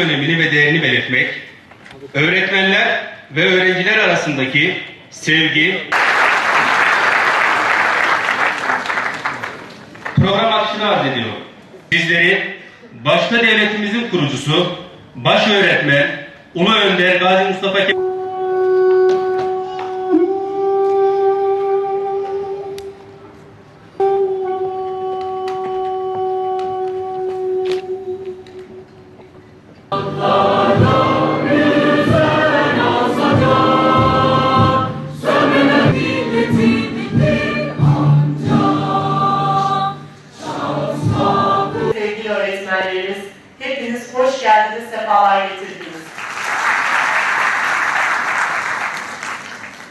önemini ve değerini belirtmek, öğretmenler ve öğrenciler arasındaki sevgi, program akışını arz ediyor. Bizleri başta devletimizin kurucusu, baş öğretmen, Ulu Önder Gazi Mustafa Kemal hoş geldiniz, sefalar getirdiniz.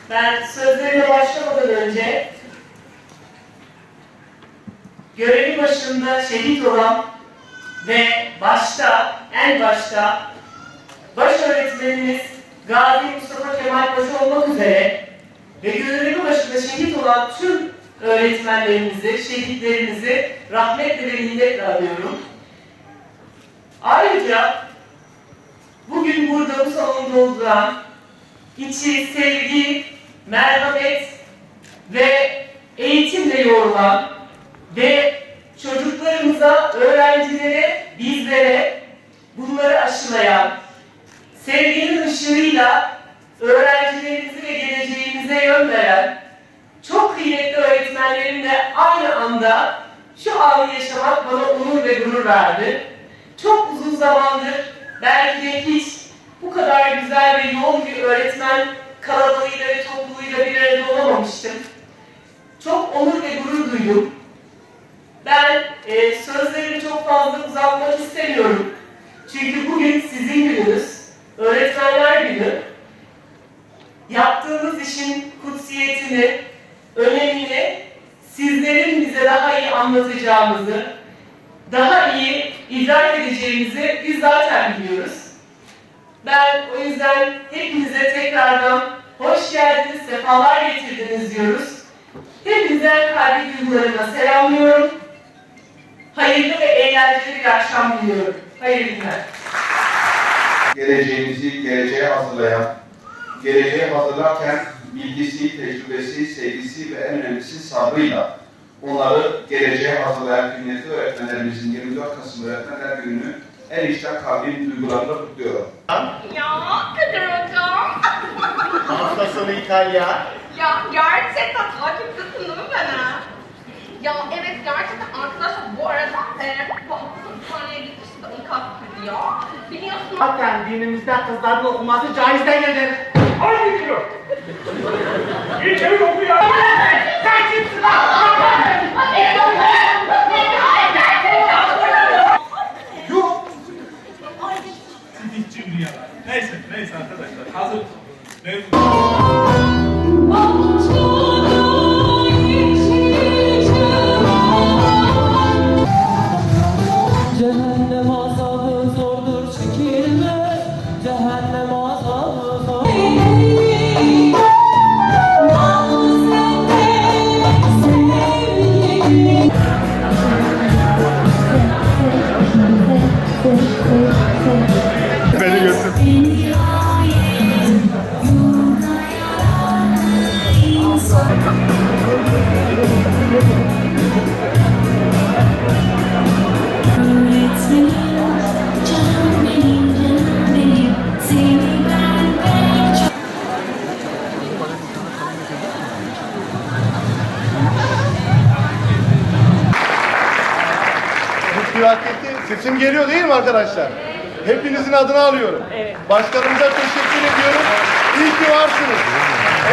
Ben sözlerime başlamadan önce görevi başında şehit olan ve başta, en başta baş öğretmenimiz Gazi Mustafa Kemal Paşa olmak üzere ve görevi başında şehit olan tüm öğretmenlerimizi, şehitlerimizi rahmetle ve minnetle anıyorum. Ayrıca bugün burada bu salonda oturan içi sevgi, merhamet ve eğitimle yoğrulan ve çocuklarımıza, öğrencilere, bizlere bunları aşılayan, sevginin ışığıyla öğrencilerimizi ve geleceğimize yön veren çok kıymetli öğretmenlerimle aynı anda şu anı yaşamak bana onur ve gurur verdi. Çok uzun zamandır belki de hiç bu kadar güzel ve yoğun bir öğretmen kalabalığıyla ve topluluğuyla bir arada olamamıştım. Çok onur ve gurur duydum. Ben e, sözlerimi çok fazla uzatmak istemiyorum. Çünkü bugün sizin gününüz, öğretmenler günü. Yaptığımız işin kutsiyetini, önemini sizlerin bize daha iyi anlatacağımızı, daha iyi idrak edeceğimizi biz zaten biliyoruz. Ben o yüzden hepinize tekrardan hoş geldiniz, sefalar getirdiniz diyoruz. Hepinize kalbi duygularımla selamlıyorum. Hayırlı ve eğlenceli bir akşam diliyorum. Hayırlı günler. geleceğimizi geleceğe hazırlayan, geleceğe hazırlarken bilgisi, tecrübesi, sevgisi ve en önemlisi sabrıyla onları geleceğe hazırlayan kıymetli öğretmenlerimizin 24 Kasım Öğretmenler Günü'nü en içten kalbim duygularımla kutluyorum. Ya Kadir hocam. Hafta sonu İtalya. Ya gerçekten takiptesin değil mi beni? Ya evet gerçekten arkadaşlar bu arada e, bu hafta sonu İtalya'ya gitmişti de onu kastediyor. Biliyorsunuz. Zaten dinimizde kızların okuması caiz değildir. Hangi Beni götür. Bu kıyafeti sesim geliyor değil mi arkadaşlar? Hepinizin adını alıyorum. Başkanımıza teşekkür ediyorum. İyi ki varsınız.